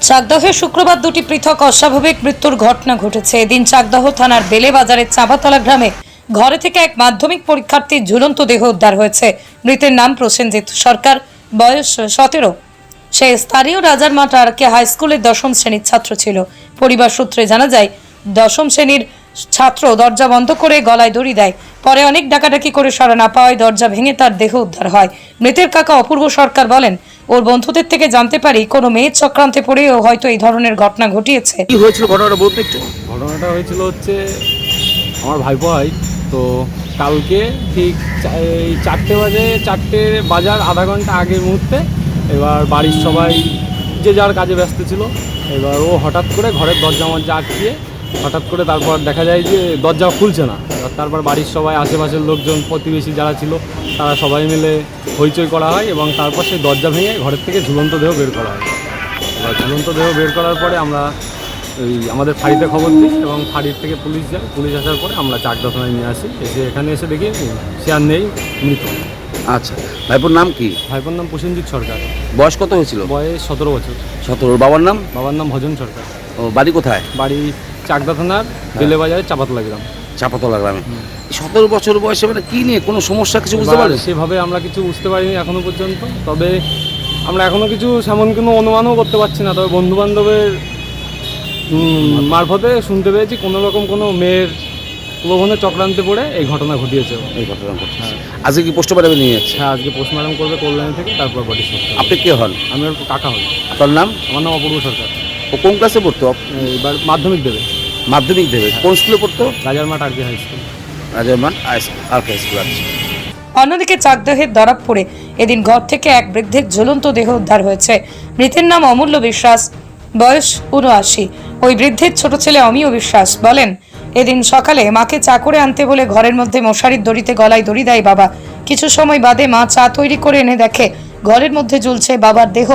চাকদহে শুক্রবার দুটি পৃথক অস্বাভাবিক মৃত্যুর ঘটনা ঘটেছে। এদিন চাকদহ থানার বেলে বাজারের চাঁপাতলা গ্রামে ঘরে থেকে এক মাধ্যমিক পরীক্ষার্থীর ঝুলন্ত দেহ উদ্ধার হয়েছে। মৃতের নাম প্রসেনজিৎ সরকার, বয়স সতেরো। সে স্থানীয় রাজার মাঠ আরকে হাই স্কুলের দশম শ্রেণির ছাত্র ছিল। পরিবার সূত্রে জানা যায়, দশম শ্রেণির ছাত্র দরজা বন্ধ করে গলায় দড়ি দেয়। পরে অনেক ডাকাডাকি করে সরা না পাওয়ায় দরজা ভেঙে তার দেহ উদ্ধার হয়। মৃতের কাকা অপূর্ব সরকার বলেন ওর বন্ধুদের থেকে জানতে পারি কোনো মেয়ের চক্রান্তে পড়েও হয়তো এই ধরনের ঘটনা ঘটিয়েছে। কি হয়েছিল ঘটনাটা বলতে একটু? ঘটনাটা হয়েছিল হচ্ছে আমার ভাই ভাই তো কালকে ঠিক এই চারটে বাজে চারটে বাজার আধা ঘণ্টা আগের মুহূর্তে এবার বাড়ির সবাই যে যার কাজে ব্যস্ত ছিল এবার ও হঠাৎ করে ঘরের দরজা মরজা আটকিয়ে হঠাৎ করে তারপর দেখা যায় যে দরজা খুলছে না। তারপর বাড়ির সবাই আশেপাশের লোকজন প্রতিবেশী যারা ছিল তারা সবাই মিলে হইচই করা হয় এবং তারপর সেই দরজা ভেঙে ঘরের থেকে ঝুলন্ত দেহ বের করা হয়। এবার ঝুলন্ত দেহ বের করার পরে আমরা ওই আমাদের ফাঁড়িতে খবর দিই এবং ফাঁড়ির থেকে পুলিশ যায়। পুলিশ আসার পরে আমরা চাকদা থানায় নিয়ে আসি। এসে এখানে এসে দেখি সে আর নেই মৃত। আচ্ছা ভাইপোর নাম কি? ভাইপোর নাম প্রসেনজিৎ সরকার। বয়স কত হয়েছিল? বয়স সতেরো বছর। সতেরো। বাবার নাম? বাবার নাম ভজন সরকার। ও বাড়ি কোথায়? বাড়ি চাকদা থানার বেলেবাজারে চাপাতলা গ্রাম চাপাতলা গ্রামে সতেরো বছর বয়সে মানে কী নিয়ে কোনো সমস্যা কিছু বুঝতে পারলেন? সেভাবে আমরা কিছু বুঝতে পারিনি এখনও পর্যন্ত। তবে আমরা এখনও কিছু সেমন কোনো অনুমানও করতে পারছি না। তবে বন্ধু বান্ধবের মারফতে শুনতে পেয়েছি কোনো রকম কোনো মেয়ের প্রলোভনে চক্রান্তে পড়ে এই ঘটনা ঘটিয়েছে। এই ঘটনা ঘটছে আজকে কি পোস্টমার্টামে নিয়ে যাচ্ছে? হ্যাঁ আজকে পোস্টমর্টম করবে কল্যাণী থেকে তারপর বডি আপনি কে হন? আমি কাকা হই। আপনার নাম? আমার নাম অপূর্ব সরকার। ও কোন ক্লাসে পড়তো? এবার মাধ্যমিক দেবে। মাধ্যমিক দেবে। কোন স্কুলে পড়তো? রাজার মাঠ আর হাই স্কুল রাজারমান আর কে স্কুল আছে অন্যদিকে চাকদহের দরাবপুরে এদিন ঘর থেকে এক বৃদ্ধের ঝুলন্ত দেহ উদ্ধার হয়েছে। মৃতের নাম অমূল্য বিশ্বাস বয়স উনআশি ওই বৃদ্ধের ছোট ছেলে অমিয় বিশ্বাস বলেন এদিন সকালে মাকে চা করে আনতে বলে ঘরের মধ্যে মশারির দড়িতে গলায় দড়ি দেয় বাবা। কিছু সময় বাদে মা চা তৈরি করে এনে দেখে ঘরের মধ্যে ঝুলছে বাবার দেহ।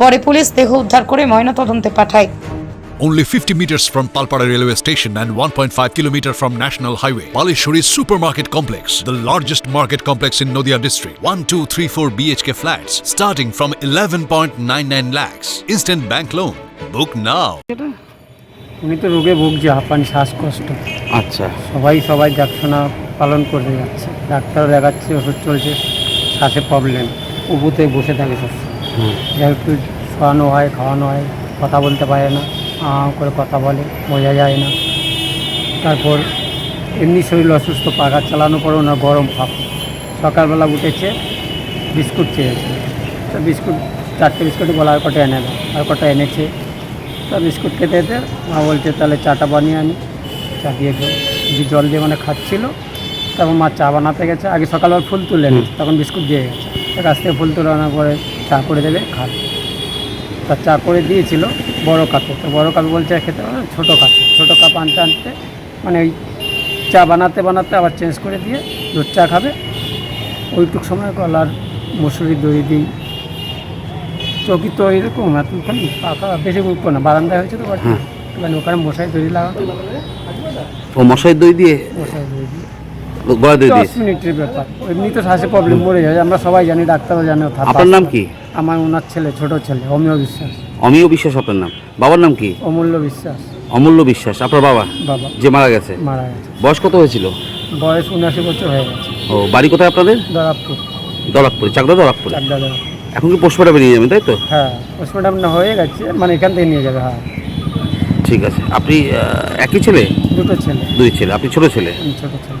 পরে পুলিশ দেহ উদ্ধার করে ময়নাতদন্তে পাঠায়। Only 50 meters from Palpara railway station and 1.5 kilometer from National Highway. Palishuri Supermarket Complex, the largest market complex in Noida district. 1, 2, 3, 4 BHK flats starting from 11.99 lakhs. Instant bank loan. Book now. উনি তো রোগে ভুগছে হাঁপানি শ্বাসকষ্ট আচ্ছা সবাই সবাই দেখাশোনা পালন করে যাচ্ছে ডাক্তারও দেখাচ্ছে ওষুধ চলছে শ্বাসে প্রবলেম উবুতে বসে থাকে সব একটু শোয়ানো হয় খাওয়ানো হয় কথা বলতে পারে না করে কথা বলে, বোঝা যায় না। তারপর এমনি শরীর অসুস্থ পাখা চালানো পরে ওনার গরম ভাব। সকালবেলা উঠেছে, বিস্কুট চেয়েছে। তো বিস্কুট, চারটে বিস্কুট বলা আর কটা এনে আর কটা এনেছে? তা বিস্কুট খেতে খেতে মা বলছে, তাহলে চাটা বানিয়ে আনি। চা দিয়ে জল দিয়ে মানে খাচ্ছিল, তারপর মা চা বানাতে গেছে। আগে সকালবেলা ফুল তুলে নিচ্ছে তখন বিস্কুট দিয়ে গেছে। কাছ থেকে ফুল আনার পরে চা করে দেবে, খাবে। তা চা করে দিয়েছিল বড় কাপে তো বড় কাপে বলছে খেতে না, ছোটো কাপে ছোটো কাপ আনতে আনতে। মানে ওই চা বানাতে বানাতে আবার চেঞ্জ করে দিয়ে দুধ চা খাবে। ওইটুক সময় গলার মুসুরি দই দিই। চৌকি তো এরকম এতক্ষণ পাকা বেশি উঠবো না বারান্দায় হয়েছে তো বাড়ি মানে ওখানে মশাই দড়ি লাগানো ও মশাই দই দিয়ে? মশাই দই দিয়ে। গলা দই দিয়েছে মিনিটের ব্যাপার। এমনি তো শ্বাসে প্রবলেম মরে যায়। আমরা সবাই জানি ডাক্তারও জানে ও আপনার নাম কি? আমার ওনার ছেলে ছোট ছেলে অমিয় বিশ্বাস। অমিয় বিশ্বাস আপনার নাম? বাবার নাম কি? অমূল্য বিশ্বাস। অমূল্য বিশ্বাস। আপনার বাবা? বাবা। যে মারা গেছে? মারা গেছে। বয়স কত হয়েছিল? বয়স উনাশি বছর হয়ে গেছে। ও বাড়ি কোথায় আপনাদের? দরাবপুর। চাকদা চাকদা এখন কি পোস্টমার্টামে নিয়ে যাবেন তাই তো? হ্যাঁ পোস্টমর্টম না হয়ে গেছে মানে এখান থেকে নিয়ে যাবে হ্যাঁ। ঠিক আছে। আপনি একই ছেলে? দুটো ছেলে। দুই ছেলে। আপনি ছোট ছেলে? ছোট ছেলে।